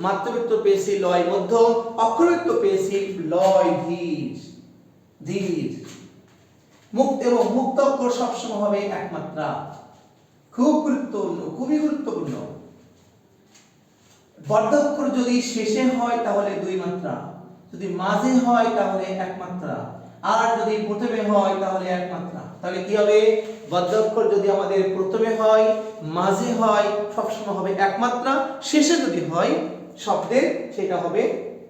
মাত্রাবৃত্ত পেয়েছি, লয় মধ্যম অক্ষরবৃত্ত পেয়েছি, লয় ধীর ধীর। মুক্ত এবং মুক্ত অক্ষর সবসময় হবে একমাত্রা। খুব গুরুত্বপূর্ণ, খুবই গুরুত্বপূর্ণ। বর্ধাক্ষর যদি শেষে হয় তাহলে দুই মাত্রা। যদি মাঝে হয় তাহলে এক মাত্রা। আর যদি প্রথমে হয় তাহলে এক মাত্রা। তাহলে কি হবে? বর্ধাক্ষর যদি আমাদের প্রথমে হয়, মাঝে হয়, সবসময় হবে এক মাত্রা। শেষে যদি হয় শব্দের সেটা হবে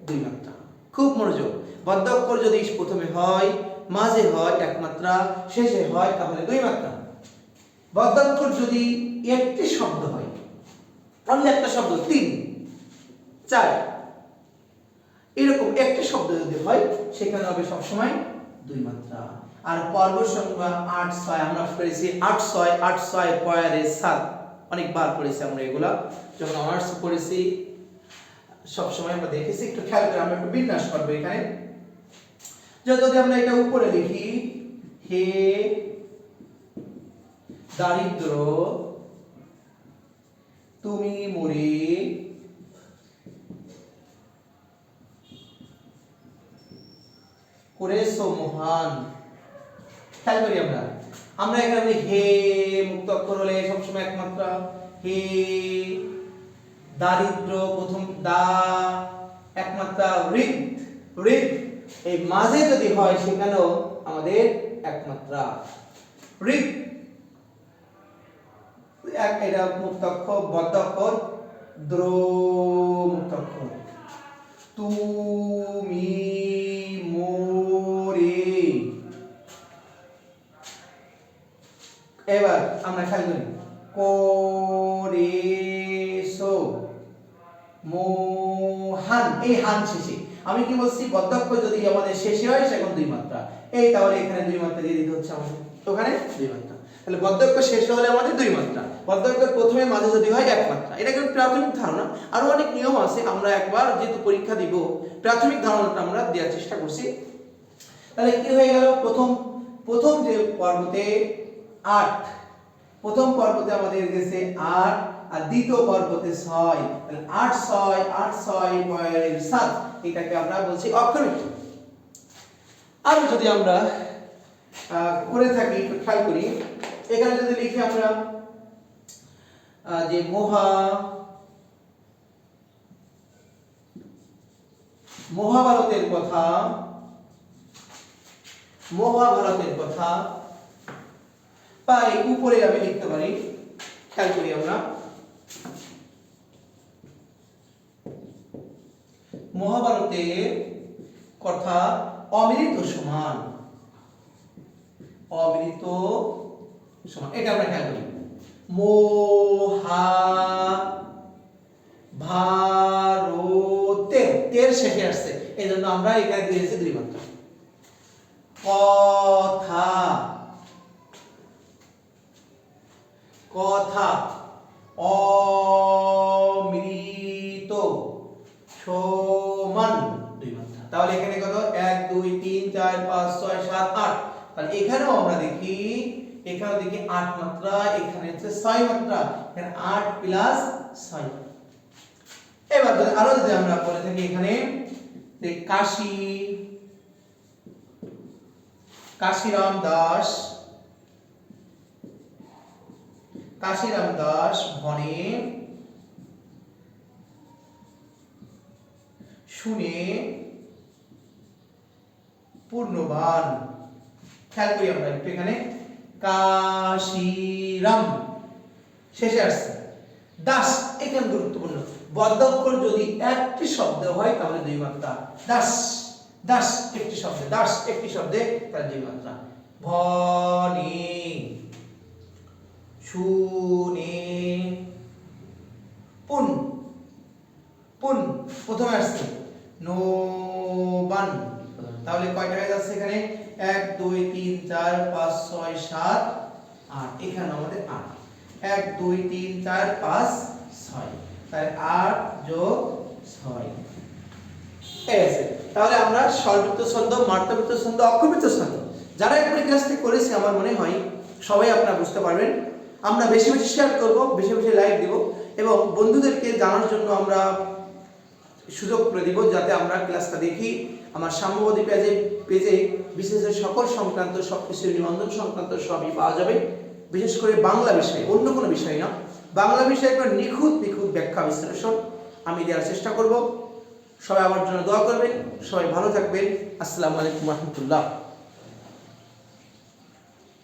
দুই মাত্রা। খুব মনোযোগ। বর্ধাক্ষর যদি প্রথমে হয়, মাঝে হয় এক মাত্রা শেষে হয়, তাহলে দুই মাত্রা। বর্ধাক্ষর যদি একটি শব্দ হয়, তাহলে একটা শব্দ তিন, চার। এরকম একটা শব্দ যদি হয়, সেখানে হবে সবসময় দুই মাত্রা। আর পর্ব সংখ্যা আট ছয়, আমরা পড়েছি আট ছয় আট ছয়, পয়ারে সাত। অনেকবার পড়েছি আমরা এগুলা। যখন অনার্স পড়েছি সবসময় আমরা দেখেছি, একটু খেয়াল করে আমরা একটু বিন্যাস করব এখানে। যদি আমরা এটা উপরে লিখি, হে দারিদ্র, তুমি মরে মহান। খেয়াল করি আমরা। আমরা এখানে হে মুক্ত অক্ষর হলে সবসময় একমাত্রা হে দারিদ্র প্রথম দা একমাত্রা ঋত ঋত এই মাঝে যদি হয় সেখানেও আমাদের একমাত্রা। ঋত এক এটা মুক্তাক্ষর বদ্ধাক্ষর দ্র মুক্তাক্ষর তুমি মোরে। এবার আমরা খেয়াল করি। করেছ মোহান, এই হান শেষে। আমি কি বলছি বদ্ধাক্ষর যদি আমাদের শেষে হয়, সেখন দুই মাত্রা। এই তাহলে এখানে দুই মাত্রা দিয়ে দিতে হচ্ছে আমাদের। ওখানে দুই মাত্রা। তাহলে বদ্ধাক্ষর শেষ হলে আমাদের দুই মাত্রা। বদ্ধাক্ষর প্রথমে মাঝে যদি হয়, এক মাত্রা। এটা কিন্তু প্রাথমিক ধারণা। আরও অনেক নিয়ম আছে, আমরা একবার যেহেতু পরীক্ষা দিব, প্রাথমিক ধারণাটা আমরা দেওয়ার চেষ্টা করছি। তাহলে কি হয়ে গেল? প্রথম প্রথম যে পর্বতে আট, প্রথম পর্বতে আমাদের গেছে আট আর দ্বিতীয় পর্বতে ছয়, তাহলে আট ছয় আট ছয় সাত, এটাকে আমরা বলছি অক্ষরবৃত্ত আর যদি আমরা করে থাকি খেয়াল করি, এখানে যদি লিখি আমরা যে মহা, মহাভারতের কথা মহাভারতের কথা, পাই উপরে আমি লিখতে পারি, খেয়াল করি আমরা। মহাভারতের কথা অমৃত সমান। অমৃত সমান। এটা আমরা খেয়াল করি। মোহা ভারতে, তের শেষে আসছে। এই জন্য আমরা এখানে দিয়েছি দুই মাত্রা কথা কথা অমৃত সমান দুই মাত্রা তাহলে এখানে কত? এক, দুই, তিন, চার, পাঁচ, ছয়, সাত, আট। তাহলে এখানেও আমরা দেখি, এখানেও দেখি আট মাত্রা, এখানে হচ্ছে ছয় মাত্রা। এখানে আট প্লাস ছয়। এবার যদি আরও যদি আমরা বলে থাকি এখানে যে কাশী, কাশিরাম দাস কাশিরাম দাস ভনে শুনে পূর্ণবান। খেয়াল করি আমরা একটু এখানে। কাশিরাম। শেষে আসছে। দাস এখানে গুরুত্বপূর্ণ। বদ্ধাক্ষর যদি একটি শব্দ হয়, তাহলে দুই মাত্রা। দাস দাস একটি শব্দে, দাস একটি শব্দে তার দুই মাত্রা। ভনে। শুনে। পুন। পুন, প্রথমে আসছে। নোবান। তাহলে কয়টা হয়ে যাচ্ছে এখানে? এক, দুই, তিন, চার, পাঁচ, ছয়, সাত, আট। এখানে আমাদের আট। এক, দুই, তিন, চার, পাঁচ, ছয়। তাহলে আট যোগ ছয়। এই তাহলে আমরা স্বরবৃত্ত ছন্দ মাত্রাবৃত্ত ছন্দ অক্ষরবৃত্ত ছন্দ, যারা একবার ক্লাস থেকে করেছে, আমার মনে হয় সবাই আপনারা বুঝতে পারবেন। আমরা বেশি বেশি শেয়ার করব, বেশি বেশি লাইক দিব, এবং বন্ধুদেরকে জানার জন্য আমরা সুযোগ করে দিব যাতে আমরা ক্লাসটা দেখি। আমার সাম্যবাদী পেজে পেজে বিশেষের সকল সংক্রান্ত সব কিছু নিবন্ধন সংক্রান্ত সবই পাওয়া যাবে। বিশেষ করে বাংলা বিষয়ে, অন্য কোনো বিষয় না। বাংলা বিষয়ে একটা নিখুঁত নিখুঁত ব্যাখ্যা বিশ্লেষণ আমি দেওয়ার চেষ্টা করব। সবাই আমার জন্য দোয়া করবেন। সবাই ভালো থাকবেন। আসসালামু আলাইকুম রহমতুল্লাহ।